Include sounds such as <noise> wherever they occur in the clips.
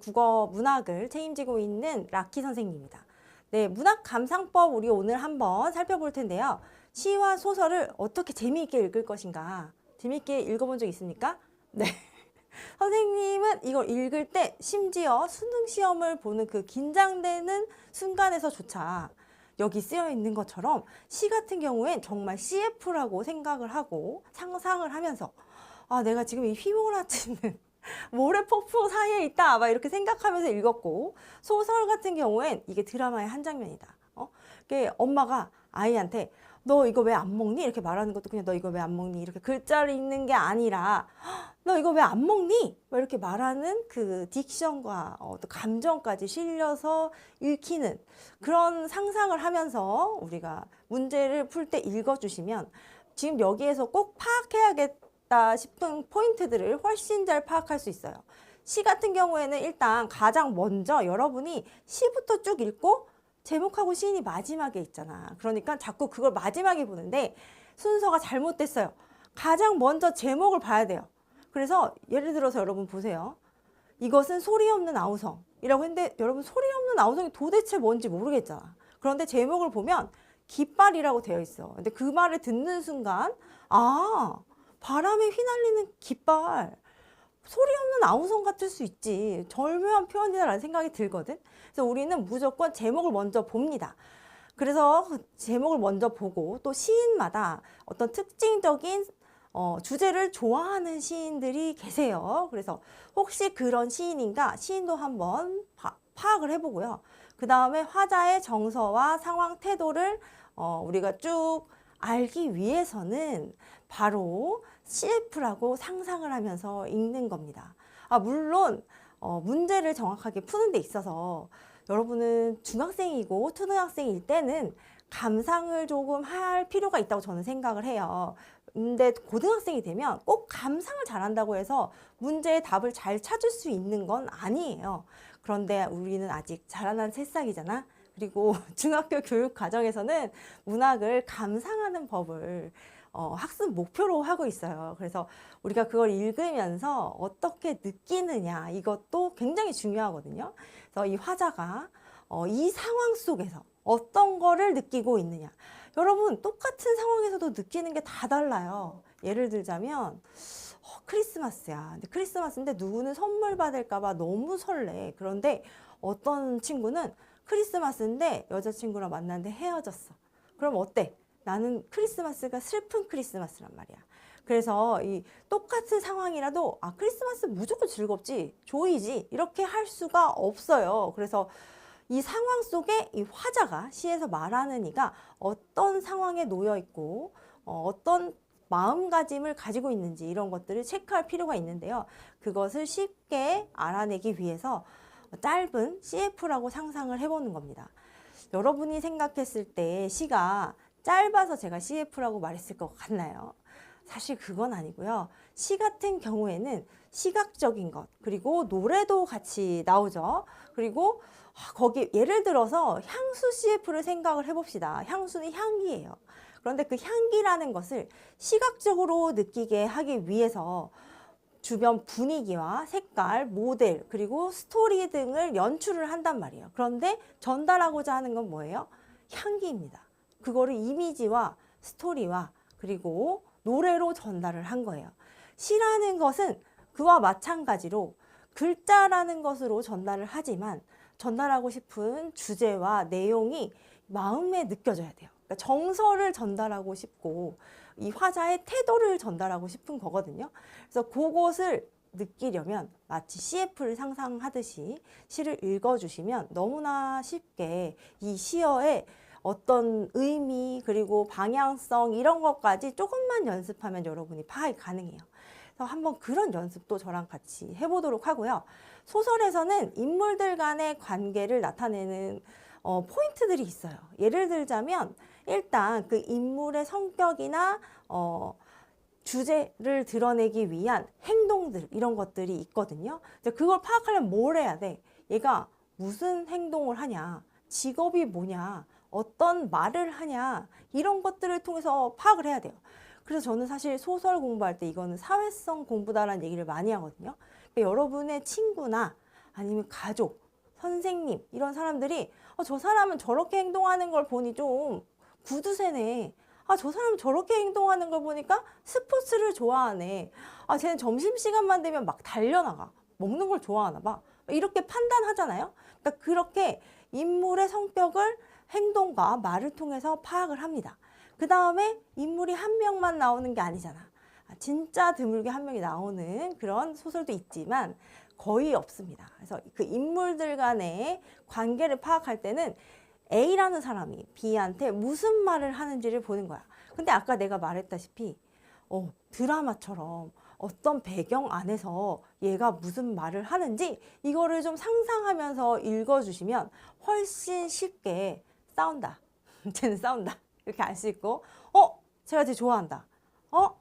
국어 문학을 책임지고 있는 라키 선생님입니다. 네, 문학 감상법 우리 오늘 한번 살펴볼 텐데요. 시와 소설을 어떻게 재미있게 읽을 것인가? 재미있게 읽어본 적 있습니까? 네. <laughs> 선생님은 이걸 읽을 때 심지어 수능 시험을 보는 그 긴장되는 순간에서조차 여기 쓰여 있는 것처럼 시 같은 경우엔 정말 CF라고 생각을 하고 상상을 하면서 아, 내가 지금 이 휘몰아치는 모래폭포 사이에 있다. 막 이렇게 생각하면서 읽었고 소설 같은 경우엔 이게 드라마의 한 장면이다. 어? 그게 엄마가 아이한테 너 이거 왜 안 먹니? 이렇게 말하는 것도 그냥 너 이거 왜 안 먹니? 이렇게 글자를 읽는 게 아니라 너 이거 왜 안 먹니? 막 이렇게 말하는 그 딕션과 어, 또 감정까지 실려서 읽히는 그런 상상을 하면서 우리가 문제를 풀 때 읽어주시면 지금 여기에서 꼭 파악해야겠 다 싶은 포인트들을 훨씬 잘 파악할 수 있어요. 시 같은 경우에는 일단 가장 먼저 여러분이 시부터 쭉 읽고 제목하고 시인이 마지막에 있잖아. 그러니까 자꾸 그걸 마지막에 보는데 순서가 잘못됐어요. 가장 먼저 제목을 봐야 돼요. 그래서 예를 들어서 여러분 보세요. 이것은 소리 없는 아우성이라고 했는데 여러분 소리 없는 아우성이 도대체 뭔지 모르겠잖아. 그런데 제목을 보면 깃발이라고 되어 있어. 근데 그 말을 듣는 순간 아 바람에 휘날리는 깃발 소리 없는 아우성 같을 수 있지. 절묘한 표현이다라는 생각이 들거든. 그래서 우리는 무조건 제목을 먼저 봅니다. 그래서 그 제목을 먼저 보고 또 시인마다 어떤 특징적인 어, 주제를 좋아하는 시인들이 계세요. 그래서 혹시 그런 시인인가 시인도 한번 파, 파악을 해보고요. 그 다음에 화자의 정서와 상황 태도를 어, 우리가 쭉 알기 위해서는 바로 CF라고 상상을 하면서 읽는 겁니다. 아, 물론 어, 문제를 정확하게 푸는 데 있어서 여러분은 중학생이고 초등학생일 때는 감상을 조금 할 필요가 있다고 저는 생각을 해요. 근데 고등학생이 되면 꼭 감상을 잘한다고 해서 문제의 답을 잘 찾을 수 있는 건 아니에요. 그런데 우리는 아직 자라난 새싹이잖아. 그리고 <laughs> 중학교 교육 과정에서는 문학을 감상하는 법을 어, 학습 목표로 하고 있어요. 그래서 우리가 그걸 읽으면서 어떻게 느끼느냐 이것도 굉장히 중요하거든요. 그래서 이 화자가 어, 이 상황 속에서 어떤 거를 느끼고 있느냐. 여러분 똑같은 상황에서도 느끼는 게 다 달라요. 예를 들자면 어, 크리스마스야. 근데 크리스마스인데 누구는 선물 받을까 봐 너무 설레. 그런데 어떤 친구는 크리스마스인데 여자친구랑 만났는데 헤어졌어. 그럼 어때? 나는 크리스마스가 슬픈 크리스마스란 말이야. 그래서 이 똑같은 상황이라도 아 크리스마스 무조건 즐겁지 조이지 이렇게 할 수가 없어요. 그래서 이 상황 속에 이 화자가 시에서 말하는 이가 어떤 상황에 놓여 있고 어, 어떤 마음가짐을 가지고 있는지 이런 것들을 체크할 필요가 있는데요. 그것을 쉽게 알아내기 위해서 짧은 CF라고 상상을 해보는 겁니다. 여러분이 생각했을 때 시가 짧아서 제가 CF라고 말했을 것 같나요? 사실 그건 아니고요. 시 같은 경우에는 시각적인 것, 그리고 노래도 같이 나오죠. 그리고 아, 거기 예를 들어서 향수 CF를 생각을 해봅시다. 향수는 향기예요. 그런데 그 향기라는 것을 시각적으로 느끼게 하기 위해서 주변 분위기와 색깔, 모델, 그리고 스토리 등을 연출을 한단 말이에요. 그런데 전달하고자 하는 건 뭐예요? 향기입니다. 그거를 이미지와 스토리와 그리고 노래로 전달을 한 거예요. 시라는 것은 그와 마찬가지로 글자라는 것으로 전달을 하지만 전달하고 싶은 주제와 내용이 마음에 느껴져야 돼요. 그러니까 정서를 전달하고 싶고 이 화자의 태도를 전달하고 싶은 거거든요. 그래서 그것을 느끼려면 마치 CF를 상상하듯이 시를 읽어주시면 너무나 쉽게 이 시어의 어떤 의미 그리고 방향성 이런 것까지 조금만 연습하면 여러분이 파악이 가능해요. 그래서 한번 그런 연습도 저랑 같이 해보도록 하고요. 소설에서는 인물들 간의 관계를 나타내는 어, 포인트들이 있어요. 예를 들자면 일단 그 인물의 성격이나 어, 주제를 드러내기 위한 행동들 이런 것들이 있거든요. 그걸 파악하려면 뭘 해야 돼? 얘가 무슨 행동을 하냐? 직업이 뭐냐? 어떤 말을 하냐? 이런 것들을 통해서 파악을 해야 돼요. 그래서 저는 사실 소설 공부할 때 이거는 사회성 공부다라는 얘기를 많이 하거든요. 그러니까 여러분의 친구나 아니면 가족, 선생님 이런 사람들이 어, 저 사람은 저렇게 행동하는 걸 보니 좀 구두쇠네. 아, 저 사람은 저렇게 행동하는 걸 보니까 스포츠를 좋아하네. 아, 쟤는 점심시간만 되면 막 달려나가. 먹는 걸 좋아하나 봐. 이렇게 판단하잖아요. 그러니까 그렇게 인물의 성격을 행동과 말을 통해서 파악을 합니다. 그 다음에 인물이 한 명만 나오는 게 아니잖아. 아, 진짜 드물게 한 명이 나오는 그런 소설도 있지만 거의 없습니다. 그래서 그 인물들 간의 관계를 파악할 때는 A라는 사람이 B한테 무슨 말을 하는지를 보는 거야. 근데 아까 내가 말했다시피 어, 드라마처럼 어떤 배경 안에서 얘가 무슨 말을 하는지 이거를 좀 상상하면서 읽어주시면 훨씬 쉽게 싸운다. <laughs> 쟤는 싸운다. 이렇게 알 수 있고, 어? 제가 쟤 좋아한다. 어?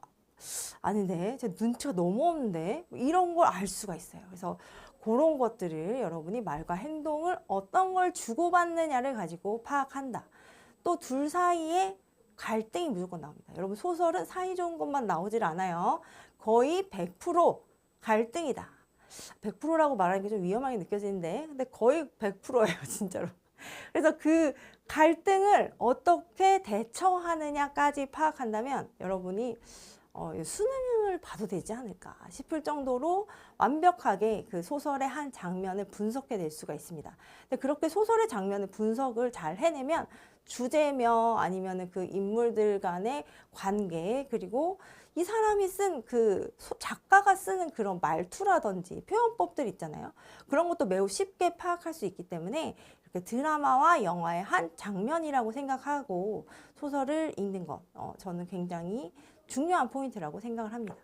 아닌데, 쟤 눈치가 너무 없는데? 이런 걸 알 수가 있어요. 그래서 그런 것들을 여러분이 말과 행동을 어떤 걸 주고받느냐를 가지고 파악한다. 또 둘 사이에 갈등이 무조건 나옵니다. 여러분 소설은 사이 좋은 것만 나오질 않아요. 거의 100% 갈등이다. 100%라고 말하는 게 좀 위험하게 느껴지는데, 근데 거의 100%예요, <laughs> 진짜로. 그래서 그 갈등을 어떻게 대처하느냐까지 파악한다면 여러분이 어, 수능을 봐도 되지 않을까 싶을 정도로 완벽하게 그 소설의 한 장면을 분석해 낼 수가 있습니다. 근데 그렇게 소설의 장면을 분석을 잘 해내면 주제며 아니면 그 인물들 간의 관계 그리고 이 사람이 쓴 그 작가가 쓰는 그런 말투라든지 표현법들 있잖아요. 그런 것도 매우 쉽게 파악할 수 있기 때문에 드라마와 영화의 한 장면이라고 생각하고 소설을 읽는 것 어, 저는 굉장히 중요한 포인트라고 생각을 합니다.